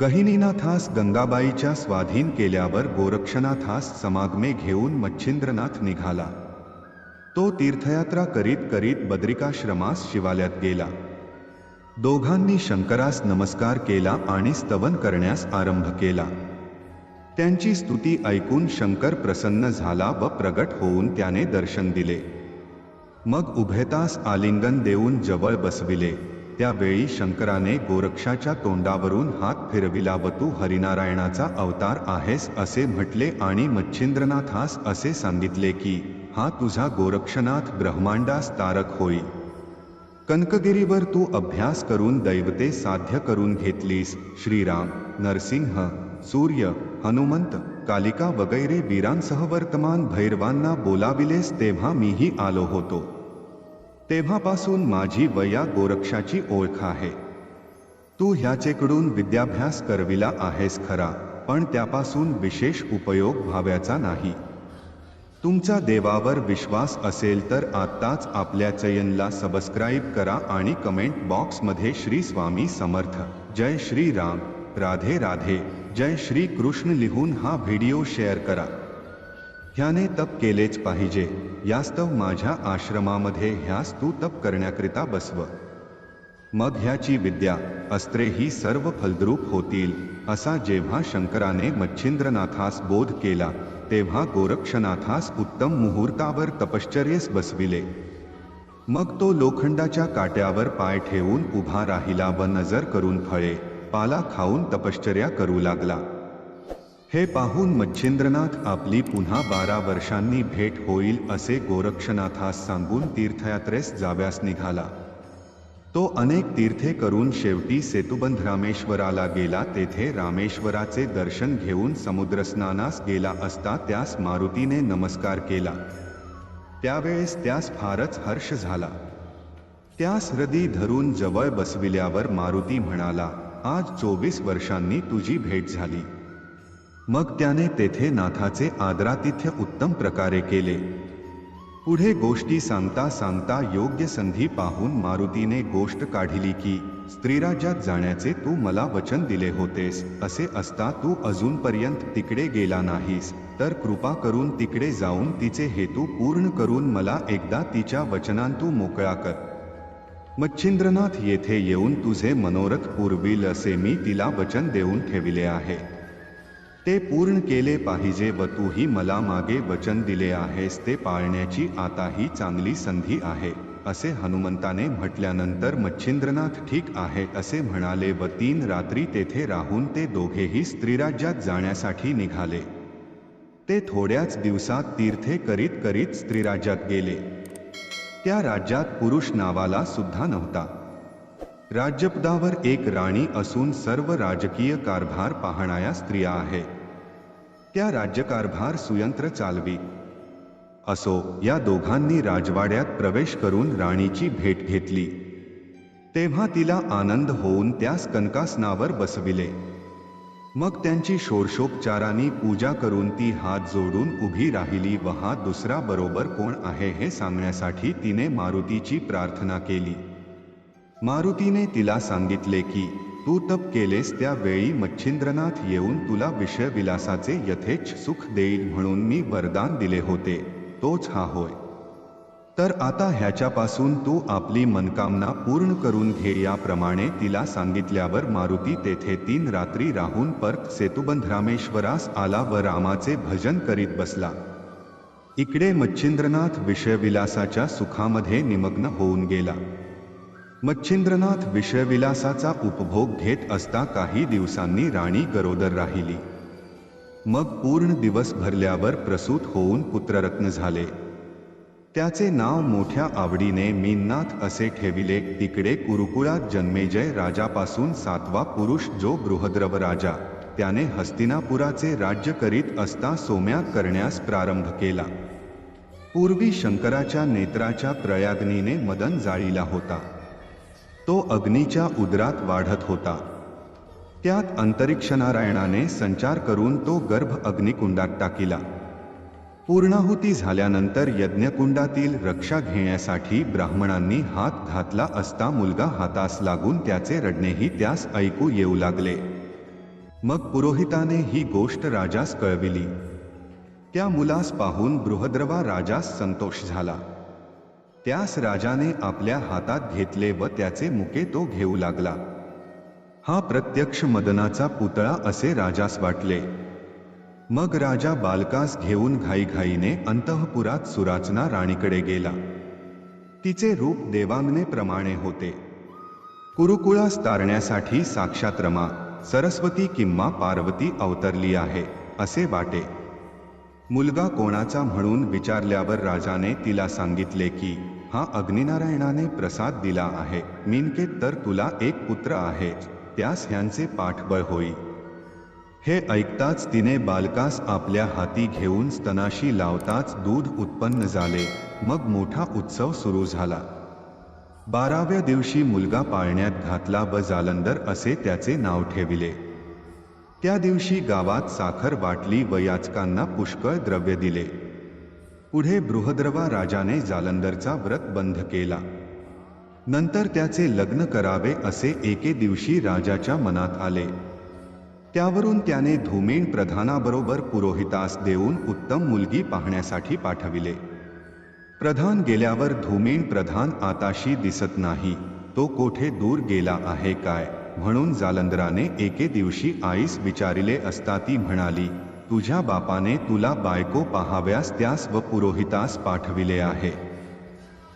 गहिनीनाथास गंगाबाईच्या स्वाधीन केल्यावर गोरक्षनाथास समागमे घेऊन मच्छिंद्रनाथ निघाला. तो तीर्थयात्रा करीत करीत बद्रिकाश्रमास शिवाल्यात गेला. दोघांनी शंकरास नमस्कार केला आणि स्तवन करण्यास आरंभ केला. त्यांची स्तुती ऐकून शंकर प्रसन्न झाला व प्रगट होऊन त्याने दर्शन दिले. मग उभयतास आलिंगन देऊन जवळ बसविले. त्यावेळी शंकराने गोरक्षाच्या तोंडावरून हात फिरविला व तू हरिनारायणाचा अवतार आहेस असे म्हटले आणि मच्छिंद्रनाथास असे सांगितले की हा तुझा गोरक्षनाथ ब्रह्मांडास तारक होई. कनकगिरीवर तू अभ्यास करून दैवते साध्य करून घेतलीस श्रीराम नरसिंह सूर्य हनुमंत कालिका वगैरे वीरांसह वर्तमान भैरवांना बोलाविलेस तेव्हा मीही आलो होतो. तेव्हापासून माझी वया गोरक्षाची ओळख आहे. तू ह्याचेकडून विद्याभ्यास करविला आहेस खरा पण त्यापासून विशेष उपयोग व्हाव्याचा नाही. तुमचा देवावर विश्वास असेल तर आत्ताच आपल्या चयनला सबस्क्राईब करा आणि कमेंट बॉक्समध्ये श्री स्वामी समर्थ जय श्री राम राधे राधे जय श्री कृष्ण लिहून हा व्हिडिओ शेअर करा. ह्याने तप केलेच पाहिजे. यास्तव माझ्या आश्रमामध्ये ह्यास तू तप करण्याकरिता बसव. मग ह्याची विद्या अस्त्रे ही सर्व फलद्रूप होतील असा जेव्हा शंकराने मच्छिंद्रनाथास बोध केला तेव्हा गोरक्षनाथास उत्तम मुहूर्तावर तपश्चर्येस बसविले. मग तो लोखंडाच्या काट्यावर पाय ठेवून उभा राहिला व नजर करून फळे पाला खाऊन तपश्चर्या करू लागला. हे पाहून मच्छिंद्रनाथ आपली पुन्हा बारा वर्षांनी भेट होईल असे गोरक्षनाथास सांगून तीर्थयात्रेस जाव्यास निघाला. तो अनेक तीर्थे करून शेवटी सेतुबंध रामेश्वराला गेला. तेथे रामेश्वराचे दर्शन घेऊन समुद्रस्नानास गेला असता त्यास मारुतीने नमस्कार केला. त्यावेळेस त्यास फारच हर्ष झाला. त्यास हृदी धरून जवळ बसविल्यावर मारुती म्हणाला आज चोवीस वर्षांनी तुझी भेट झाली. मग त्याने तेथे नाथाचे आदरातिथ्य उत्तम प्रकारे केले. पुढे गोष्टी सांगता सांगता योग्य संधी पाहून मारुतीने गोष्ट काढिली की स्त्रीराज्यात जाण्याचे तू मला वचन दिले होतेस असे असता तू अजूनपर्यंत तिकडे गेला नाहीस तर कृपा करून तिकडे जाऊन तिचे हेतू पूर्ण करून मला एकदा तिच्या वचनांतू मोकळा कर. मच्छिंद्रनाथ येथे येऊन तुझे मनोरथ पुरविल असे मी तिला वचन देऊन ठेविले आहे. ते पूर्ण केले पाहिजे व तूही मला मागे वचन दिले आहेस ते पाळण्याची आता ही चांगली संधी आहे असे हनुमंताने म्हटल्यानंतर मच्छिंद्रनाथ ठीक आहे असे म्हणाले व तीन रात्री तेथे राहून ते दोघेही स्त्रीराज्यात जाण्यासाठी निघाले. ते थोड्याच दिवसात तीर्थे करीत करीत स्त्रीराज्यात गेले. त्या राज्यात पुरुष नावाला सुद्धा नव्हता. राज्यपदावर एक राणी असून सर्व राजकीय कारभार पाहणाऱ्या स्त्रिया आहेत त्या राज्यकारभार सुयंत्र चालवी. असो या दोघांनी राजवाड्यात प्रवेश करून राणीची भेट घेतली. तेव्हा तिला आनंद होऊन त्यास कनकासनावर बसविले. मग त्यांची षोडशोपचाराने पूजा करून ती हात जोडून उभी राहिली व हा दुसरा बरोबर कोण आहे हे सांगण्यासाठी तिने मारुतीची प्रार्थना केली. मारुतीने तिला सांगितले की तू तप केलेस त्यावेळी मच्छिंद्रनाथ येऊन तुला विषयविलासाचे यथेच्छ सुख देईल म्हणून मी वरदान दिले होते. तोच हा होय. तर आता ह्याच्यापासून तू आपली मनकामना पूर्ण करून घे याप्रमाणे तिला सांगितल्यावर मारुती तेथे तीन रात्री राहून परत सेतुबंध रामेश्वरास आला व रामाचे भजन करीत बसला. इकडे मच्छिंद्रनाथ विषयविलासाच्या सुखामध्ये निमग्न होऊन गेला. मच्छिंद्रनाथ विषयविलासाचा उपभोग घेत असता काही दिवसांनी राणी गरोदर राहिली. मग पूर्ण दिवस भरल्यावर प्रसूत होऊन पुत्ररत्न झाले. त्याचे नाव मोठ्या आवडीने मीननाथ असे ठेविले तिकडे कुरुकुळात जन्मेजय राजापासून सातवा पुरुष जो बृहद्रव राजा त्याने हस्तिनापुराचे राज्य करीत असता सोम्या करण्यास प्रारंभ केला. पूर्वी शंकराच्या नेत्राच्या प्रयाग्नीने मदन जाळीला होता. तो अग्नीच्या उदरात वाढत होता. त्यात अंतरिक्षनारायणाने संचार करून तो गर्भ अग्निकुंडात टाकिला. पूर्णाहुती झाल्यानंतर यज्ञकुंडातील रक्षा घेण्यासाठी ब्राह्मणांनी हात घातला असता मुलगा हातास लागून त्याचे रडणेही त्यास ऐकू येऊ लागले. मग पुरोहिताने ही गोष्ट राजास कळविली. त्या मुलास पाहून बृहद्रवा राजास संतोष झाला. त्यास राजाने आपल्या हातात घेतले व त्याचे मुके तो घेऊ लागला. हा प्रत्यक्ष मदनाचा पुतळा असे राजास वाटले. मग राजा बालकास घेऊन घाईघाईने अंतःपुरात सुराचना राणीकडे गेला. तिचे रूप देवांगणेप्रमाणे होते. कुरुकुळास तारण्यासाठी साक्षात रमा सरस्वती किंवा पार्वती अवतरली आहे असे वाटे. मुलगा कोणाचा म्हणून विचारल्यावर राजाने तिला सांगितले की हा अग्निनारायणाने प्रसाद दिला आहे. मिनकेत तर तुला एक पुत्र आहे. त्यास ह्यांचे पाठबळ होई. हे ऐकताच तिने बालकास आपल्या हाती घेऊन स्तनाशी लावताच दूध उत्पन्न झाले. मग मोठा उत्सव सुरू झाला. बाराव्या दिवशी मुलगा पाळण्यात घातला व जालंदर असे त्याचे नाव ठेविले. त्या दिवशी गावात साखर वाटली व याचकांना पुष्कळ द्रव्य दिले. पुढे बृहद्रवा राजाने जालंधरचा व्रत बंध केला. नंतर त्याचे लग्न करावे असे एके दिवशी राजाच्या मनात आले. त्यावरून त्याने धूमेन प्रधानाबरोबर पुरोहितास देऊन उत्तम मुलगी पाहण्यासाठी पाठविले. प्रधान गेल्यावर धूमेन प्रधान आताशी दिसत नाही तो कोठे दूर गेला आहे काय? म्हणून जालंधराने एके दिवशी आईस विचारिले असता ती म्हणाली तुझ्या बापाने तुला बायको पाहाव्यास त्यास व पुरोहितास पाठविले आहे.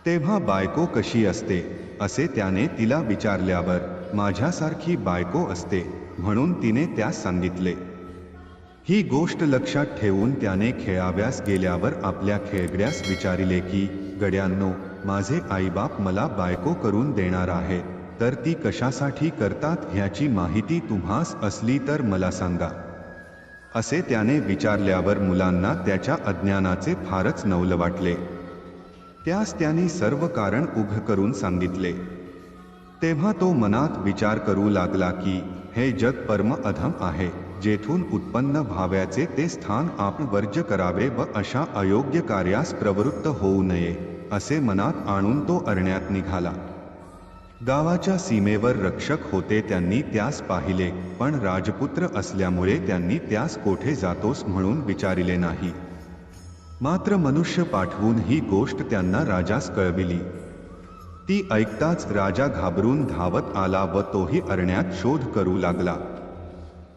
तेव्हा बायको कशी असते? असे त्याने तिला विचारल्यावर माझ्यासारखी बायको असते म्हणून तिने त्यास सांगितले. ही गोष्ट लक्षात ठेवून त्याने खेळाव्यास गेल्यावर आपल्या खेळगड्यास विचारिले की गड्यांनो माझे आईबाप मला बायको करून देणार आहे तर ती कशासाठी करतात ह्याची माहिती तुम्हास असली तर मला सांगा. असे त्याने विचारल्यावर मुलांना त्याच्या अज्ञानाचे फारच नवल वाटले. त्यास त्यांनी सर्व कारण उघ करून सांगितले. तेव्हा तो मनात विचार करू लागला की हे जग परम अधम आहे जेथून उत्पन्न व्हाव्याचे ते स्थान आपण वर्ज्य करावे व अशा अयोग्य कार्यास प्रवृत्त होऊ नये असे मनात आणून तो अरण्यात निघाला. गावाच्या सीमेवर रक्षक होते त्यांनी त्यास पाहिले पण राजपुत्र असल्यामुळे त्यांनी त्यास कोठे जातोस म्हणून विचारिले नाही. मात्र मनुष्य पाठवून ही गोष्ट त्यांना राजास कळविली. ती ऐकताच राजा घाबरून धावत आला व तोही अरण्यात शोध करू लागला.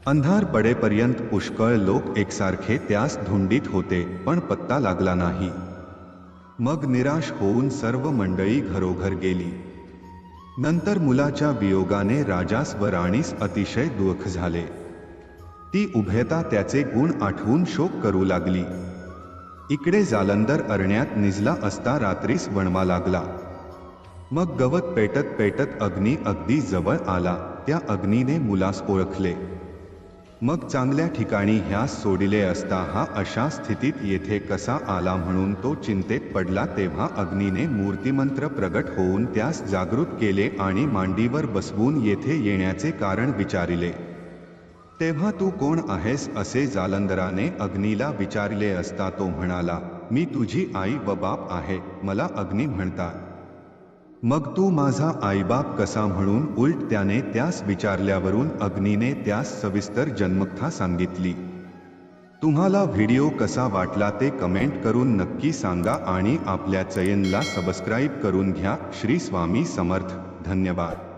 अंधार पडेपर्यंत पुष्कळ लोक एकसारखे त्यास धुंडीत होते पण पत्ता लागला नाही. मग निराश होऊन सर्व मंडळी घरोघर गेली. नंतर मुलाच्या वियोगाने राजास व राणीस अतिशय दुःख झाले. ती उभयता त्याचे गुण आठवून शोक करू लागली. इकडे जालंदर अरण्यात निजला असता रात्रीस वणवा लागला. मग गवत पेटत पेटत अग्नी अगदी जवळ आला. त्या अग्नीने मुलास ओळखले. मग चांगल्या ठिकाणी ह्यास सोडिले असता हा अशा स्थितीत येथे कसा आला म्हणून तो चिंतेत पडला तेव्हा अग्नीने मूर्तिमंत्र प्रगट होऊन त्यास जागृत केले आणि मांडीवर बसवून येथे येण्याचे कारण विचारिले. तेव्हा तू कोण आहेस असे जालंधराने अग्नीला विचारले असता तो म्हणाला मी तुझी आई व बाप आहे मला अग्नी म्हणतात मग तू माझा आईबाप कसा म्हणून उलट त्याने त्यास विचारल्यावरून अग्नीने त्यास सविस्तर जन्मकथा सांगितली. तुम्हाला व्हिडिओ कसा वाटला ते कमेंट करून नक्की सांगा आणि आपल्या चयनला सबस्क्राईब करून घ्या. श्री स्वामी समर्थ. धन्यवाद.